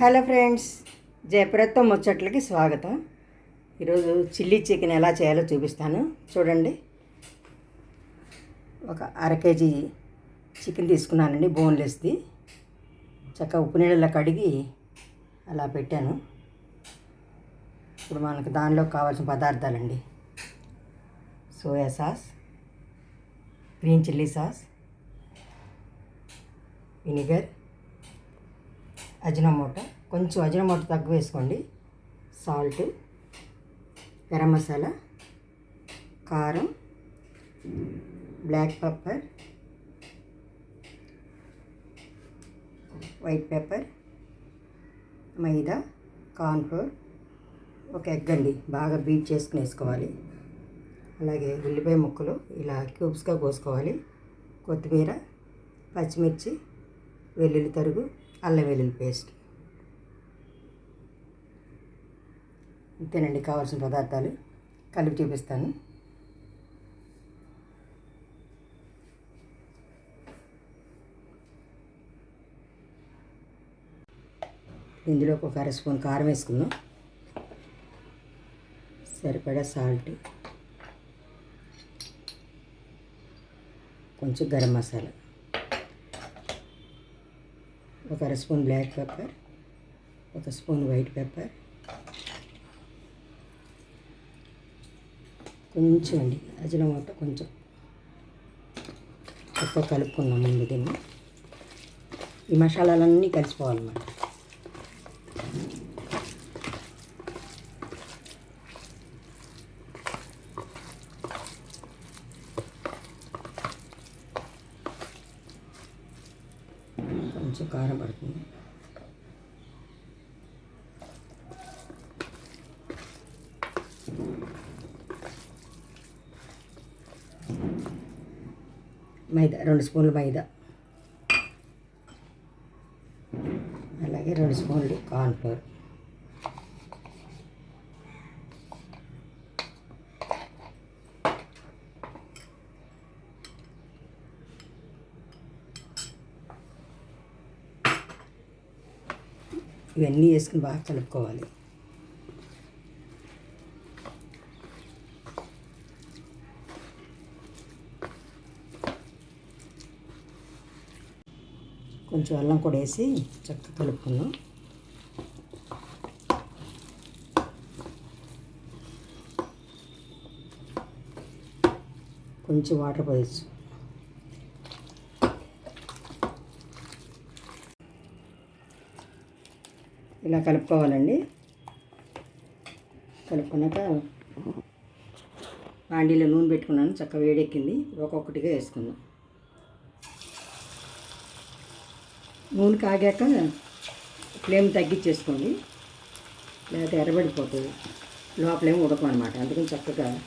Hello friends జయప్రదతో ముచ్చట్లకి స్వాగతం. ఈరోజు chilli chicken ఎలా చేయాలో చూపిస్తాను. చూడండి. ఒక అర కేజీ చికెన్ తీసుకున్నానండి బోన్లెస్ది. చక్కగా ఉప్పు నీళ్ళలో కడిగి అలా పెట్టాను. ఇప్పుడు మనకు దానిలో కావాల్సిన పదార్థాలండి. Soya sauce green chilli sauce vinegar Ajinomoto. కొంచెం అజినమోటో తగ్గు వేసుకోండి. సాల్ట్ గరం మసాలా కారం black pepper white pepper maida cornflour ఒక ఎగ్ అండి బాగా బీట్ చేసుకుని వేసుకోవాలి. అలాగే ఉల్లిపాయ ముక్కలు ఇలా క్యూబ్స్గా కోసుకోవాలి. కొత్తిమీర పచ్చిమిర్చి వెల్లుల్లి తరుగు అల్లం వెల్లుల్లి పేస్ట్. ఇంతేనండి కావాల్సిన పదార్థాలు. కలిపి చూపిస్తాను. ఇందులో ఒక అర స్పూన్ కారం వేసుకుందాం. సరిపడా సాల్ట్. కొంచెం గరం మసాలా. ఒక అర స్పూన్ బ్లాక్ పెప్పర్ ఒక స్పూన్ వైట్ పెప్పర్. కొంచెం అండి అజినమోటో కొంచెం ఎక్కువ కలుపుకున్నాం ముందు దీన్ని. ఈ మసాలాలన్నీ కలిసిపోవాలన్నమాట. కొంచెం కారం పడుతుంది. మైదా రెండు స్పూన్లు మైదా. అలాగే రెండు స్పూన్లు కార్న్ఫ్లోర్ ఇవన్నీ వేసుకుని బాగా కలుపుకోవాలి. కొంచెం అల్లం కూడా వేసి చక్కగా కలుపుకుందాం. కొంచెం వాటర్ పోయచ్చు. ఇలా కలుపుకోవాలండి. కలుపుకున్నాక బాండీలో నూనె పెట్టుకున్నాను చక్కగా వేడెక్కింది. ఒక్కొక్కటిగా వేసుకుందాం. నూనె కాగాక ఫ్లేమ్ తగ్గించేసుకోండి. లేకపోతే ఎర్రబడిపోతుంది. లోపలేం ఉడకమన్నమాట అందుకని చక్కగా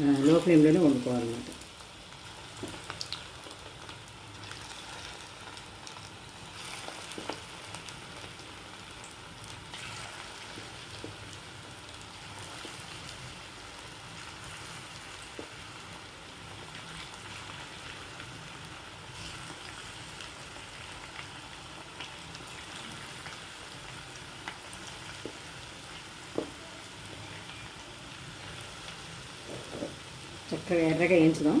లో ఫ్లేమ్లోనే వండుకోవాలన్నమాట. చక్కగా ఎర్రగా వేయించుదాం.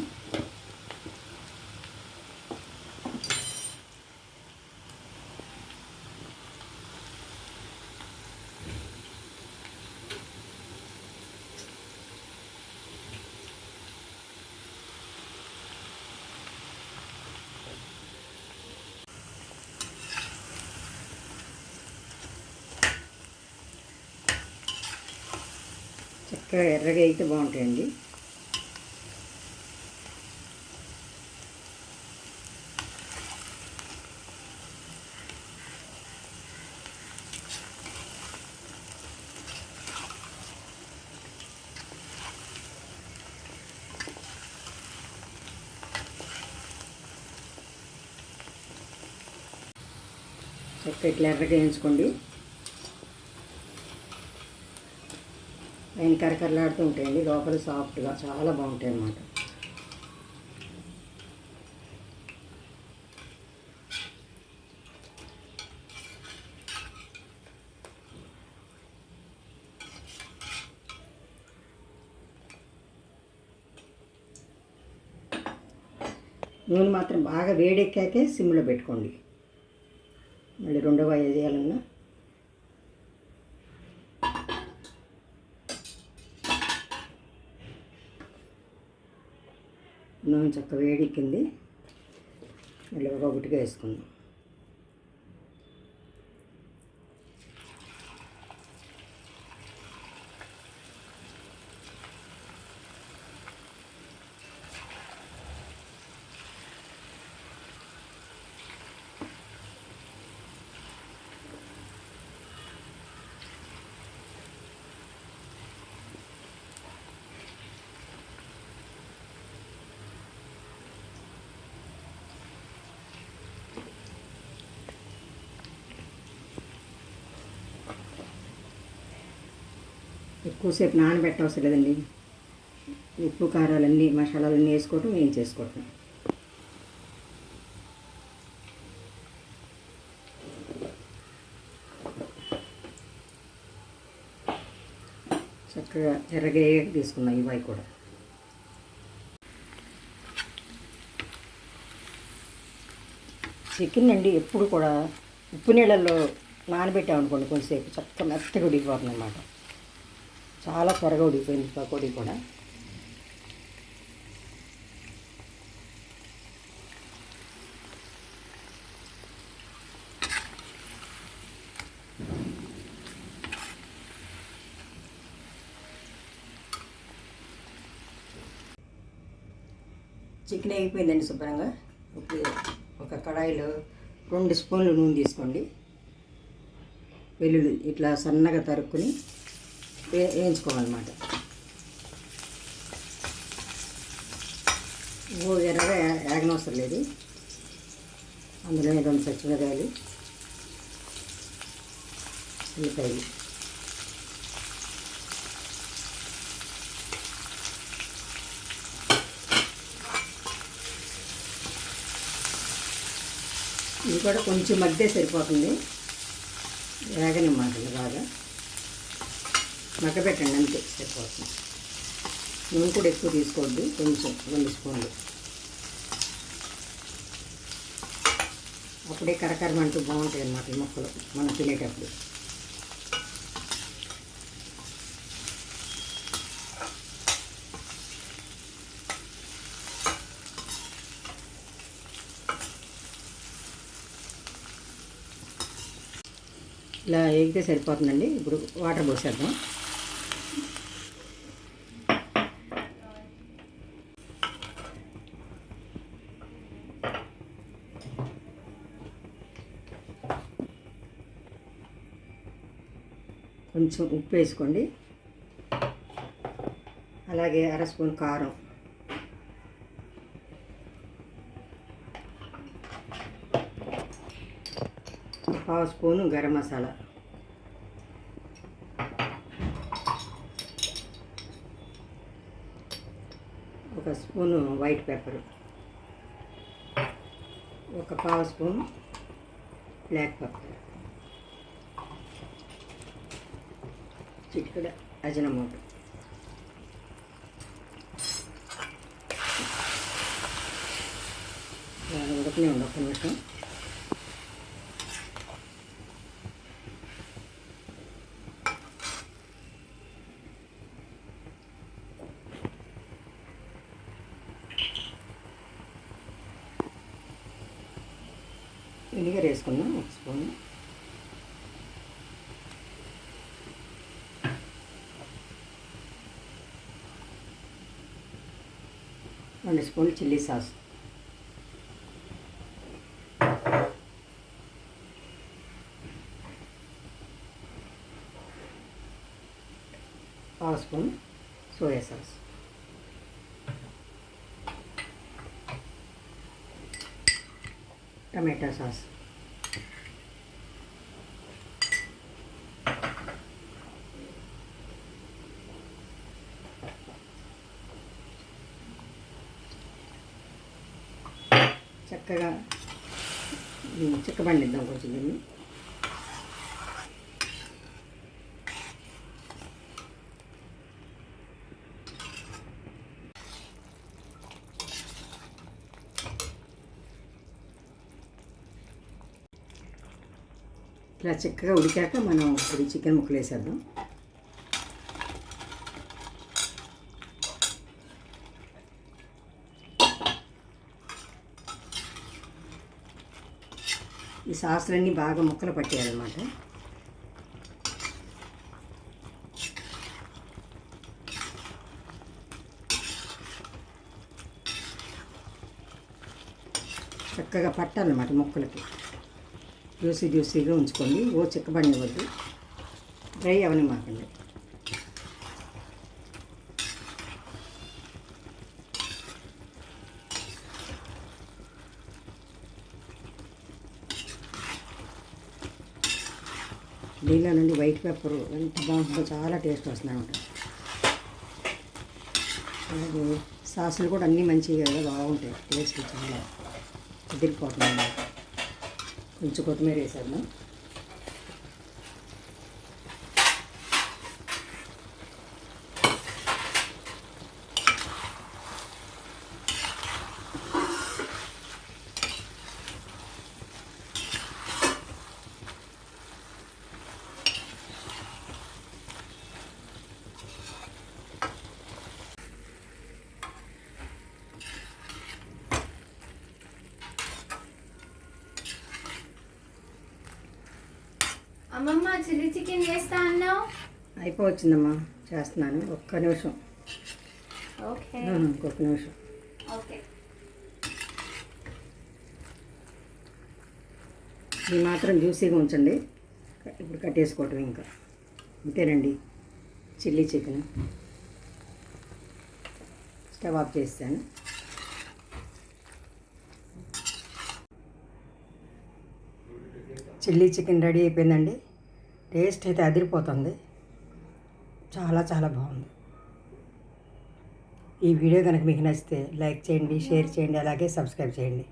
చక్కగా ఎర్రగా అయితే బాగుంటాయండి. చక్క ఇట్లా ఎర్రగా వేయించుకోండి. పైన కరకరలాడుతూ ఉంటాయండి. లోపల సాఫ్ట్గా చాలా బాగుంటాయి అన్నమాట. నూనె మాత్రం బాగా వేడెక్కాకే సిమ్లో పెట్టుకోండి. మళ్ళీ రెండవ వేయాలన్నా నూనె చక్క వేడెక్కింది. మళ్ళీ ఒక్కొక్కటిగా వేసుకుందాం. ఎక్కువసేపు నానబెట్టవసరం లేదండి ఉప్పు కారాలన్నీ మసాలాలన్నీ వేసుకోవటం ఏం చేసుకోవటం చక్కగా ఎర్రగా తీసుకున్నాం ఇవి కూడా. చికెన్ అండి ఎప్పుడు కూడా ఉప్పు నీళ్ళల్లో నానబెట్టామనుకోండి కొంచెంసేపు చక్కగా మెత్తగా ఉడికిపోతుంది అన్నమాట చాలా త్వరగా ఉడికిపోయింది పకోడీ కూడా. చికెన్ అయిపోయిందండి శుభ్రంగా. ఇప్పుడు ఒక కడాయిలో రెండు స్పూన్లు నూనె తీసుకోండి. వెల్లుల్లి ఇట్లా సన్నగా తరుక్కుని వే వేయించుకోవాలన్నమాట. ఓ ఎర్రగా ఏగనవసరం లేదు. అందులో రెండు పచ్చిమిరకాయలు ఉల్లిపాయలు. ఇది కూడా కొంచెం మధ్య సరిపోతుంది. వేగనమాట బాగా. మగ్గబెట్టండి అంతే సరిపోతుంది. నూనె కూడా ఎక్కువ తీసుకోవద్దు కొంచెం రెండు స్పూన్లు. అప్పుడే కరకరమంటూ బాగుంటాయి అన్నమాట ఈ మొక్కలు మనం తినేటప్పుడు. ఇలా వేగితే సరిపోతుందండి. ఇప్పుడు వాటర్ పోసేద్దాం. కొంచెం ఉప్పు వేసుకోండి. అలాగే అర స్పూన్ కారం. పావు స్పూను గరం మసాలా. ఒక స్పూను వైట్ పెప్పరు ఒక పావు స్పూన్ బ్లాక్ పెప్పర్ చిటికడ అజనమోటు. ఉడకనే ఉంది ఒక్క నిమిషం. వెనిగర్ వేసుకుందాం ఒక స్పూన్. రెండు స్పూన్లు చిల్లీ సాస్ పావు spoon soya sauce tomato sauce మెత్తగా చిక్కబండిద్దాం కొంచెం దీన్ని. ఇలా చక్కగా ఉడికాక మనం ఇప్పుడు చికెన్ ముక్కలు వేసేద్దాం. సాసులన్నీ బాగా ముక్కలు పట్టేయాలన్నమాట. చక్కగా పట్టాలన్నమాట ముక్కలకి. జ్యూసీ జ్యూసీగా ఉంచుకోండి. ఓ చిక్కబడినవద్దు డ్రై అవని మాకండి దీనిలో నుండి వైట్ పెప్పర్ ఎంత బాగుంటుందో చాలా టేస్ట్ వస్తుంది అనమాట. అలాగే సాసులు కూడా అన్నీ మంచిగా కదా బాగుంటాయి. టేస్ట్ చాలా ఎదిరిపోతుంది కొంచెం కొత్తిమీర వేసాను అమ్మమ్మ చిల్లీ చికెన్ చేస్తా అన్నావు? అయిపోవచ్చిందమ్మా చేస్తున్నాను ఒక్క నిమిషం. ఓకే. ఆ, ఇంకొక నిమిషం. ఓకే. ఇది మాత్రం జ్యూసీగా ఉంచండి ఇప్పుడు కట్టేసుకోవటం ఇంకా. అంతేనండి చిల్లీ చికెన్. స్టవ్ ఆఫ్ చేస్తాను. చిల్లీ చికెన్ రెడీ అయిపోయిందండి. టేస్ట్ అయితే అదిరిపోతుంది. చాలా చాలా బాగుంది. ఈ వీడియో కనుక మీకు నచ్చితే లైక్ చేయండి షేర్ చేయండి అలాగే సబ్స్క్రైబ్ చేయండి.